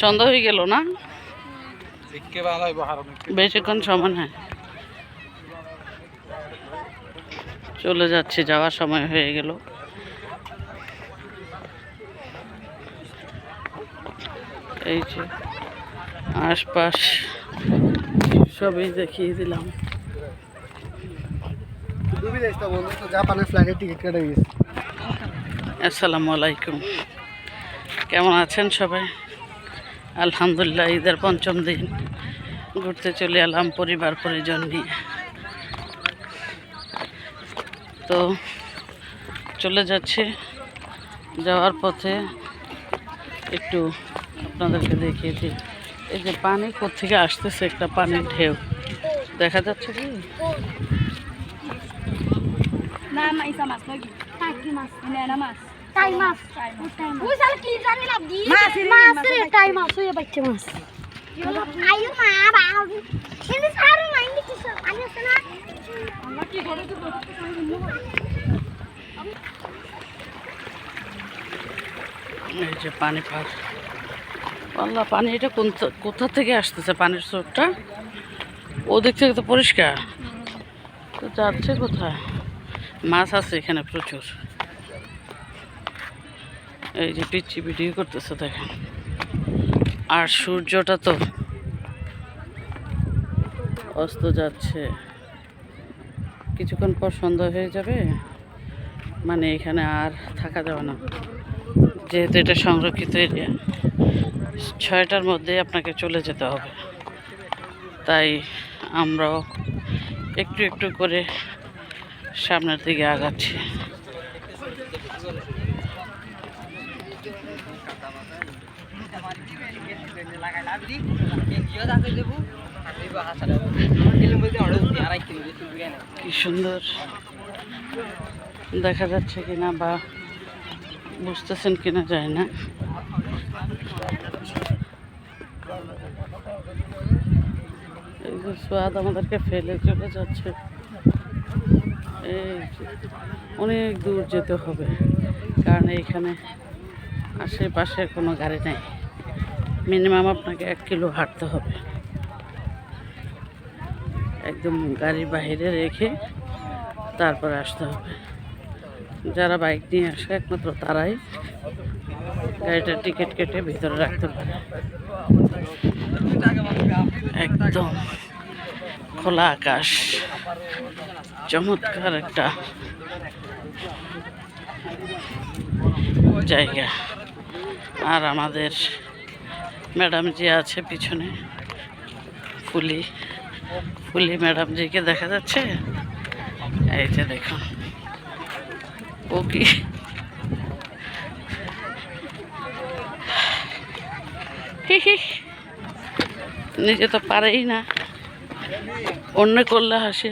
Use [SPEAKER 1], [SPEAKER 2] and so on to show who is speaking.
[SPEAKER 1] সন্ধ্যা হয়ে গেল না? বেশিক্ষণ সময় নাই। চলে যাচ্ছি যাওয়ার সময় হয়ে গেল। এই যে আশপাশ সবই দেখিয়ে দিলাম। আসসালামু আলাইকুম। কেমন আছেন সবাই? আলহামদুলিল্লাহ, ঈদের পঞ্চম দিন। ঘুরতে চলে এলাম পরিবার, পরিজন নিয়ে। তো চলে যাচ্ছে যাওয়ার পথে। একটু আপনাদেরকে দেখিয়ে দিই। এই যে পানি কোথেকে আসতেছে একটা পানির ঢেউ। দেখা যাচ্ছে কি?
[SPEAKER 2] না না মাছ মাছ নেনা মাছ। টাই মাছ ওই সাল কি জানি লাভ দি মাছ মাছ রে টাই মাছ ওই বাচ্চা মাছ আয়ো মা বাবা কিন্তু সারু মাইন্ড কি সব আমি আছে আমরা কি করে তো
[SPEAKER 1] এই যে পানি পার। আল্লাহ পানি এটা কোন কোথা থেকে আসতেছে পানির স্রোতটা? ওদিক থেকে তো পরিষ্কার। তো যাচ্ছে কোথায়? মাছ আছে এখানে প্রচুর। এই যে পিচ্ছি ভিডিও করতেছে, দেখেন। আর সূর্যটা তো অস্ত যাচ্ছে। কিছুক্ষণ পর সন্ধ্যা হয়ে যাবে। মানে এখানে আর থাকা যাবে না। যেহেতু এটা সংরক্ষিত এরিয়া ছয়টার মধ্যে আপনাকে চলে যেতে হবে। তাই আমরাও একটু একটু করে সামনের দিকে আগাচ্ছি। কি সুন্দর। দেখা যাচ্ছে কিনা বা বুঝতেছেন কিনা যায় না। এই আমাদেরকে ফেলে চলে যাচ্ছে। এই অনেক দূর যেতে হবে, কারণ এইখানে আশেপাশে কোনো গাড়ি নেই। মিনিমাম আপনাকে এক কিলো হাঁটতে হবে। একদম গাড়ি বাইরে রেখে তারপরে আসতে হবে। যারা বাইক নিয়ে আসে একমাত্র তারাই গাড়িটার টিকিট কেটে ভিতরে রাখতে পারে। একদম খোলা আকাশ। চমৎকার একটা জায়গা। আর আমাদের ম্যাডাম যে আছে পিছনে। ফুলি ফুলি ম্যাডাম জিকে দেখা যাচ্ছে? এই যে দেখুন। ও কি। নিজে তো পারেই না। অন্য করলে হাসি